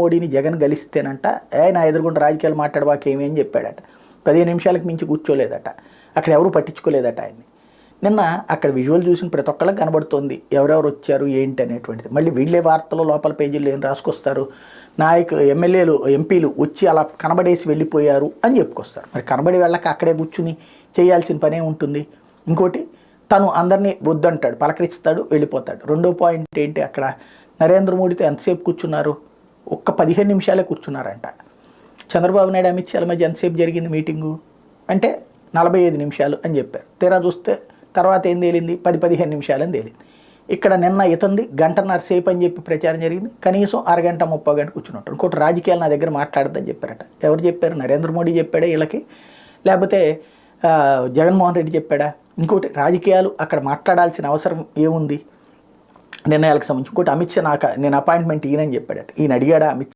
మోడీని జగన్ గెలిస్తేనంట ఆయన ఎదురుగుండా రాజకీయాలు మాట్లాడవాక ఏమీ అని చెప్పాడట. పదిహేను నిమిషాలకు మించి కూర్చోలేదట. అక్కడ ఎవరు పట్టించుకోలేదట ఆయన్ని. నిన్న అక్కడ విజువల్ చూసిన ప్రతి ఒక్కళ్ళకి కనబడుతోంది ఎవరెవరు వచ్చారు ఏంటి అనేటువంటిది. మళ్ళీ వీళ్ళే వార్తలు లోపల పేజీలు ఏం రాసుకొస్తారు? నాయకు ఎమ్మెల్యేలు ఎంపీలు వచ్చి అలా కనబడేసి వెళ్ళిపోయారు అని చెప్పుకొస్తారు. మరి కనబడి వెళ్ళక అక్కడే కూర్చుని చేయాల్సిన పనే ఉంటుంది. ఇంకోటి తను అందరినీ వద్దంటాడు పలకరిస్తాడు వెళ్ళిపోతాడు. రెండో పాయింట్ ఏంటి అక్కడ? నరేంద్ర మోడీతో ఎంతసేపు కూర్చున్నారు? ఒక్క పదిహేను నిమిషాలే కూర్చున్నారంట. చంద్రబాబు నాయుడు అమిత్ షాల మధ్య ఎంతసేపు జరిగింది మీటింగు? అంటే నలభై ఐదు నిమిషాలు అని చెప్పారు. తీరా చూస్తే తర్వాత ఏం తేలింది? పది పదిహేను నిమిషాలు అని తేలింది. ఇక్కడ నిన్న ఇతంది గంటన్నర సేపు అని చెప్పి ప్రచారం జరిగింది. కనీసం అరగంట ముప్పై గంట కూర్చుని ఉంటారు ఇంకోటి రాజకీయాలు నా దగ్గర మాట్లాడద్దని చెప్పారట. ఎవరు చెప్పారు? నరేంద్ర మోడీ చెప్పాడా వీళ్ళకి? లేకపోతే జగన్మోహన్ రెడ్డి చెప్పాడా? ఇంకోటి రాజకీయాలు అక్కడ మాట్లాడాల్సిన అవసరం ఏముంది? నిర్ణయాలకు సంబంధించి ఇంకోటి అమిత్ షా నాకు నేను అపాయింట్మెంట్ ఈయనని చెప్పాడట. ఈయన అడిగాడా అమిత్